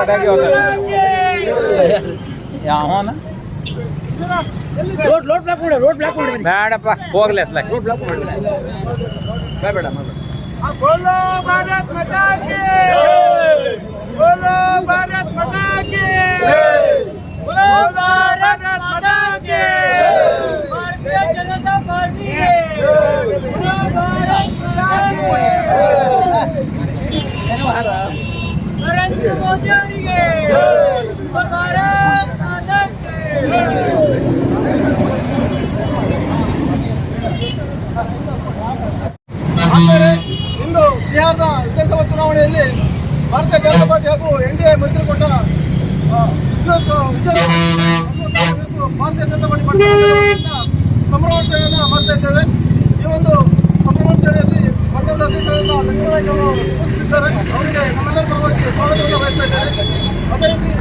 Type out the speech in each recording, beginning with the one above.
ಪಟಾಕಿ ಯಾವನ road road block ಮಾಡಿ ರೋಡ್ ಬ್ಲಾಕ್ ಮಾಡಿ ಬೇಡಪ್ಪ ಹೋಗ್ಲಿ ಅತ್ಲ ರೋಡ್ ಬ್ಲಾಕ್ ಮಾಡಿ ಬೇಡ ಬೇಡ बोलो भारत माता की बोलो भारत माता की बोलो भारत माता की भारतीय जनता पार्टी बोलो भारत माता की नरेंद्र मोदी ಭಾರತೀಯ ಜನತಾ ಪಾರ್ಟಿ ಹಾಗೂ ಎನ್ ಡಿ ಎ ಮೈತ್ರಿಕೂಟ ಭಾರತೀಯ ಜನತಾ ಪಾರ್ಟಿ ಸಂಭ್ರಮಾಚರಣೆಯನ್ನು ಮಾಡ್ತಾ ಇದ್ದೇವೆ ಈ ಒಂದು ಸಂಭ್ರಮಾಚರಣೆಯಲ್ಲಿ ಮಂಡಲದ ಅವರು ಅವರಿಗೆ ನಮ್ಮೆಲ್ಲರ ಪರವಾಗಿ ಸ್ವಾಗತವನ್ನು ಬಯಸ್ತಾ ಇದ್ದಾರೆ ಅದೇ ರೀತಿ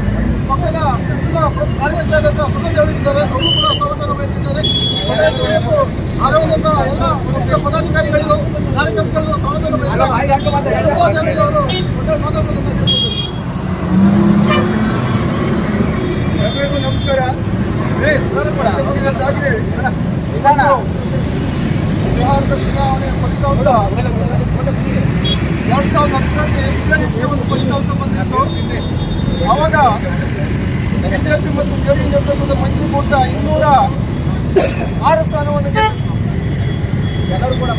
ಪಕ್ಷದ ಎಲ್ಲ ಕಾರ್ಯದರ್ಶಿಯಾದಂತಹ ಸುರೇಶ್ ಅವರಿದ್ದಾರೆ ಅವರು ಕೂಡ ಸ್ವಾಗತವನ್ನು ಬಯಸಿದ್ದಾರೆ ಆರೋಗ್ಯದ ಎಲ್ಲ ಪಕ್ಷದ ಪದಾಧಿಕಾರಿಗಳಿಗೂ ಕಾರ್ಯಕರ್ತರಿಗೂ ಎಲ್ಲರಿಗೂ ನಮಸ್ಕಾರ. ಬಿಹಾರದ ಚುನಾವಣೆ ಫಲಿತಾಂಶ ಎರಡ್ ಸಾವಿರದ ಹತ್ತರಲ್ಲಿ ರೀತಿಯ ಒಂದು ಫಲಿತಾಂಶ ಬಂದಿತ್ತು. ಅವಾಗ ಬಿಜೆಪಿ ಮತ್ತು ಜೆಡಿಎಸ್ ಮೈತ್ರಿಕೂಟ ಇನ್ನೂರ ಆರು ಸ್ಥಾನವನ್ನು.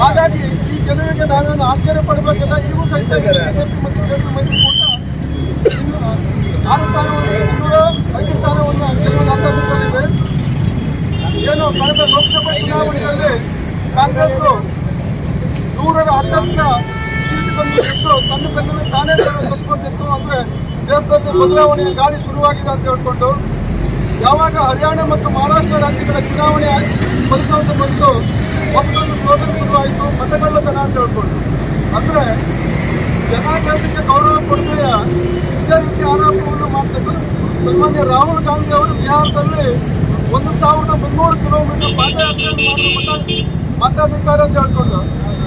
ಹಾಗಾಗಿ ಈ ಜನರಿಗೆ ನಾವೇನು ಆಶ್ಚರ್ಯ ಪಡಬೇಕಿಲ್ಲ. ಇವು ಸಹಿತ ಬಿಜೆಪಿ ಮತ್ತು ಜೆಡಿ ಮೈತ್ರಿಕೂಟ ಆರು ಸ್ಥಾನವನ್ನು ಇನ್ನೂರ ಐದು ಸ್ಥಾನವನ್ನು ಕೆಲವೊಂದು ಹಂತದಲ್ಲಿದೆ ಏನು ಕಳೆದ ಲೋಕಸಭಾ ಚುನಾವಣೆಯಲ್ಲಿ ಕಾಂಗ್ರೆಸ್ ನೂರರ ಹತ್ತತ್ರ ಸೀಟುಗಳನ್ನು ತನ್ನ ಬೆನ್ನನ್ನು ತಾನೇ ಕಟ್ಕೊಂಡಿತ್ತು ಅಂದ್ರೆ ದೇಶದಲ್ಲಿ ಬದಲಾವಣೆಯ ಗಾಡಿ ಶುರುವಾಗಿದೆ ಅಂತ ಹೇಳ್ಕೊಂಡು ಯಾವಾಗ ಹರಿಯಾಣ ಮತ್ತು ಮಹಾರಾಷ್ಟ್ರ ರಾಜ್ಯಗಳ ಚುನಾವಣೆ ಫಲಿತಾಂಶ ಬಂತು ಮತ್ತೊಂದು ಸೋದರಿಗೂ ಆಯಿತು ಮತಗಳ್ಳತನ ಅಂತ ಹೇಳ್ಕೊಂಡು. ಅಂದ್ರೆ ಜನಾಂಗಕ್ಕೆ ಗೌರವ ಕೊಡದೆಯ ಇದೇ ರೀತಿ ಆರೋಪವನ್ನು ಮಾಡ್ತಿದ್ದು ಸನ್ಮಾನ್ಯ ರಾಹುಲ್ ಗಾಂಧಿ ಅವರು ಬಿಹಾರದಲ್ಲಿ ಒಂದು ಸಾವಿರದ ಮುನ್ನೂರು ಕಿಲೋಮೀಟರ್ ಪಾದಯಾತ್ರೆ ಮತಾಧಿಕಾರ ಅಂತ ಹೇಳ್ಕೊಂಡು,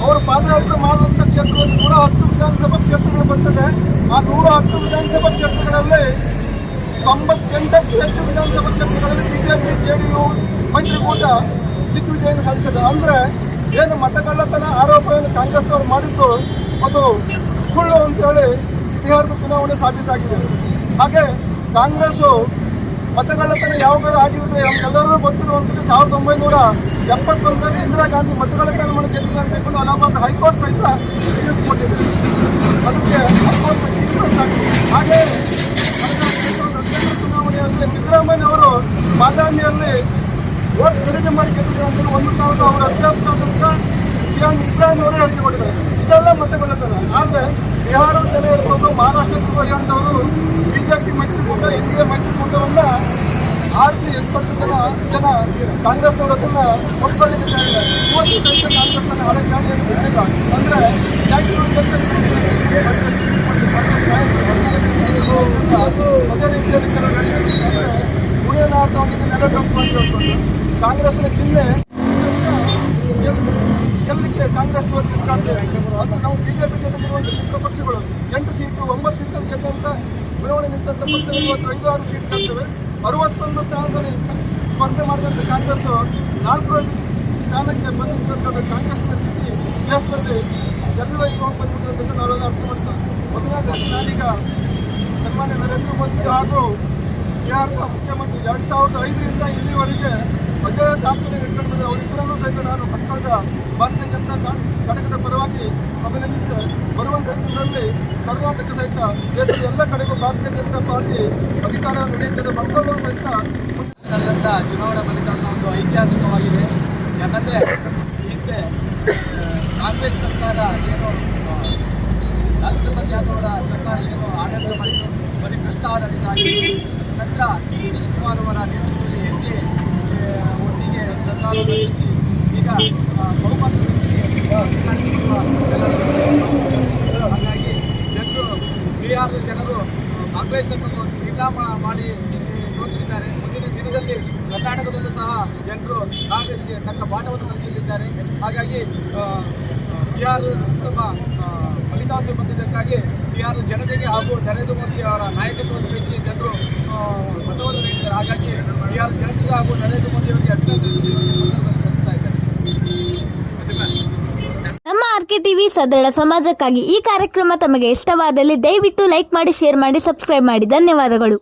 ಅವರು ಪಾದಯಾತ್ರೆ ಮಾಡುವಂಥ ಕ್ಷೇತ್ರದಲ್ಲಿ ನೂರ ಹತ್ತು ವಿಧಾನಸಭಾ ಕ್ಷೇತ್ರಗಳು ಬರ್ತದೆ. ಆ ನೂರ ಹತ್ತು ವಿಧಾನಸಭಾ ಕ್ಷೇತ್ರಗಳಲ್ಲಿ ತೊಂಬತ್ತೆಂಟಕ್ಕೂ ಹೆಚ್ಚು ವಿಧಾನಸಭಾ ಕ್ಷೇತ್ರಗಳಲ್ಲಿ ಬಿಜೆಪಿ ಜೆಡಿಯು ಮೈತ್ರಿಕೂಟ ದಿಗ್ವಿಜಯ ಸಾಧಿಸಿದೆ ಅಂದ್ರೆ ಏನು ಮತಗಳ್ಳತನ ಆರೋಪವನ್ನು ಕಾಂಗ್ರೆಸ್ ಅವರು ಮಾಡಿದ್ದು ಅದು ಸುಳ್ಳು ಅಂತೇಳಿ ಬಿಹಾರದ ಚುನಾವಣೆ ಸಾಬೀತಾಗಿದೆ. ಹಾಗೆ ಕಾಂಗ್ರೆಸ್ ಮತಗಳ್ಳತನ ಯಾವಾಗ ಆಗಿದ್ರೆ ನಮ್ಗೆಲ್ಲರೂ ಗೊತ್ತಿರುವಂತದ್ದು ಸಾವಿರದ ಒಂಬೈನೂರ ಎಪ್ಪತ್ತೊಂದರಲ್ಲಿ ಇಂದಿರಾ ಗಾಂಧಿ ಮತಗಳ್ಳತನ ಮಾಡಿ ಗೆದ್ದಿದೆ ಅಂತ ಹೇಳ್ಕೊಂಡು ಅಲಹಾಬಾದ್ ಹೈಕೋರ್ಟ್ ಸಹಿತ ತೀರ್ಪು ಕೊಟ್ಟಿದೆ. ಅದಕ್ಕೆ ಹೈಕೋರ್ಟ್ ತೀರ್ಪು ಹಾಗೆ ಕಳೆದ ಎರಡು ಸಾವಿರದ ಹದಿನೆಂಟರ ಚುನಾವಣೆಯಲ್ಲಿ ಸಿದ್ದರಾಮಯ್ಯ ಅವರು ಬಾದಾಮಿಯಲ್ಲಿ ಓಟ್ ಖರೀದಿ ಮಾಡಿ ಗೆದ್ದಿದ್ರು ಅಂತ ಒಂದು ಸಾವಿರದ ಅವರ ಅಭ್ಯರ್ಥಿಯಾದಂಥ ಸಿಎಂ ಇಬ್ರಾಹಿಂ ಅವರೇ ಹೇಳಿಕೆ ಕೊಟ್ಟಿದ್ದಾರೆ. ಇದೆಲ್ಲ ಮತಗಳ್ಳತನ ಆದರೆ ಬಿಹಾರದ ಜನ ಇರ್ಬೋದು, ಮಹಾರಾಷ್ಟ್ರ ಹರಿಯಾಣದವರು ಬಿಜೆಪಿ ಮೈತ್ರಿಕೂಟ, ಎನ್ ಡಿ ಎ ಮೈತ್ರಿಕೂಟವನ್ನು ಆರಿಸಿ ಎಪ್ಪತ್ತು ಜನ ಜನ ಕಾಂಗ್ರೆಸ್ ಅವರು ಅದನ್ನ ಒಪ್ಕೊಳ್ಳಿದ್ದಾರೆ ಇವತ್ತು ಸಹಿತ ಕಾಂಗ್ರೆಸ್ ಅನ್ನ ಹಳೆ ಗಾಡಿಯನ್ನು ಬಿಟ್ಟಿಲ್ಲ. ಅಂದ್ರೆ ಅದೇ ರೀತಿಯಲ್ಲಿ ಕೆಲವು ನಡೆಯುತ್ತೆ. ಉಳಿಯನಾರ್ಥವಾಗಿ ನೆಲ ಡಂಪ್ ಮಾಡಿ ಹೇಳ್ಕೊಂಡು ಕಾಂಗ್ರೆಸ್ನ ಚಿಹ್ನೆ ಗೆಲ್ಲಕ್ಕೆ ಕಾಂಗ್ರೆಸ್ ಇವತ್ತು. ಅದು ನಾವು ಬಿಜೆಪಿ ಜೊತೆಗಿರುವಂಥ ಮಿತ್ರ ಪಕ್ಷಗಳು ಎಂಟು ಸೀಟು ಒಂಬತ್ತು ಸೀಟನ್ನು ಗೆದ್ದಂಥ ಚುನಾವಣೆ ನಿಂತಂಥ ಪಕ್ಷಗಳು ಇವತ್ತು ಐದು ಆರು ಸೀಟ್ ಗೆಲ್ತವೆ ಅರವತ್ತೊಂದು ಸ್ಥಾನದಲ್ಲಿ ಸ್ಪರ್ಧೆ ಮಾಡಿದಂಥ ಕಾಂಗ್ರೆಸ್ ನಾಲ್ಕು ಸ್ಥಾನಕ್ಕೆ ಬಂದಿದ್ದಂಥ ಕಾಂಗ್ರೆಸ್ನ ಸ್ಥಿತಿ ದೇಶದಲ್ಲಿ ಎಲ್ಲ ಇವಾಗ ಬಂದ್ಬಿಟ್ಟಿರೋದನ್ನು ನಾವೆಲ್ಲ ಅರ್ಥ ಮಾಡ್ತೇವೆ ಮೊದಲನೇದಾಗಿ ನಾನೀಗ ಸನ್ಮಾನ್ಯ ನರೇಂದ್ರ ಮೋದಿ ಹಾಗೂ ಬಿಹಾರದ ಮುಖ್ಯಮಂತ್ರಿ ಎರಡು ಸಾವಿರದ ಐದರಿಂದ ಇಲ್ಲಿವರೆಗೆ ಅಜಯ ದಾಖಲೆ ಇಟ್ಟಿರ್ತದೆ ಅವರಿಬ್ಬರನ್ನು ಸಹಿತ ನಾನು ಕಟ್ಟಡದ ಭಾರತೀಯ ಜನತಾ ಘಟಕದ ಪರವಾಗಿ ಅಭಿನಂದಿಸಿದೆ ಬರುವಂಥ ದಿನದಲ್ಲಿ ಕರ್ನಾಟಕ ಸಹಿತ ದೇಶದ ಎಲ್ಲ ಕಡೆಗೂ ಭಾರತೀಯ ಜನತಾ ಪಾರ್ಟಿ ಅಧಿಕಾರ ನಡೆಯುತ್ತದೆ. ಮಂಗಳೂರು ಸಹಿತ ನಡೆದಂಥ ಚುನಾವಣಾ ಫಲಿತಾಂಶ ಒಂದು ಐತಿಹಾಸಿಕವಾಗಿದೆ. ಯಾಕಂದರೆ ಹಿಂದೆ ಕಾಂಗ್ರೆಸ್ ಸರ್ಕಾರ ಏನು ಲಾಲ್ ಪ್ರಸಾದ್ ಯಾದವ್ ಅವರ ಸರ್ಕಾರ ಏನು ಆಡಳಿತ ಮಾಡಿತು ಬರೀ ಭ್ರಷ್ಟ ಆಡಳಿತ ಆಗಿದೆ. ನಂತರ ನಿತೀಶ್ ಕುಮಾರ್ ಅವರ ನೇತೃತ್ವದಲ್ಲಿ ಡಿ ಒಟ್ಟಿಗೆ ಸರ್ಕಾರ ನಡೆಸಿ ಈಗ ಆ, ಬಹುಮತ ಹಾಗಾಗಿ ಜನರು ಬಿಹಾರದ ಜನರು ಕಾಂಗ್ರೆಸ್ಸನ್ನು ನಿರ್ನಾಮ ಮಾಡಿ ತೋರಿಸಿದ್ದಾರೆ. ಮುಂದಿನ ದಿನದಲ್ಲಿ ಕರ್ನಾಟಕದಲ್ಲೂ ಸಹ ಜನರು ಕಾಂಗ್ರೆಸ್ಗೆ ತಕ್ಕ ಪಾಠವನ್ನು ಕಲಿಸಲಿದ್ದಾರೆ ಹಾಗಾಗಿ ಬಿಹಾರ ಆ, ಫಲಿತಾಂಶ ಬಂದಿದ್ದಕ್ಕಾಗಿ ಬಿಹಾರದ ಜನತೆಗೆ ಹಾಗೂ ನರೇಂದ್ರ ಮೋದಿ ಅವರ ನಾಯಕತ್ವದ ಮೆಚ್ಚಿ ಜನರು ಮತವನ್ನು ನೀಡಿದ್ದಾರೆ. ಹಾಗಾಗಿ ಬಿಹಾರ ಜನತೆಗೆ ಹಾಗೂ ನರೇಂದ್ರ ಮೋದಿ ಅವರಿಗೆ ನಮ್ಮ ಆರ್ ಕೆ ಟಿವಿ ಸದೃಢ ಸಮಾಜಕ್ಕಾಗಿ ಈ ಕಾರ್ಯಕ್ರಮ ತಮಗೆ ಇಷ್ಟವಾದಲ್ಲಿ ದಯವಿಟ್ಟು ಲೈಕ್ ಮಾಡಿ, ಶೇರ್ ಮಾಡಿ, ಸಬ್ಸ್ಕ್ರೈಬ್ ಮಾಡಿ. ಧನ್ಯವಾದಗಳು.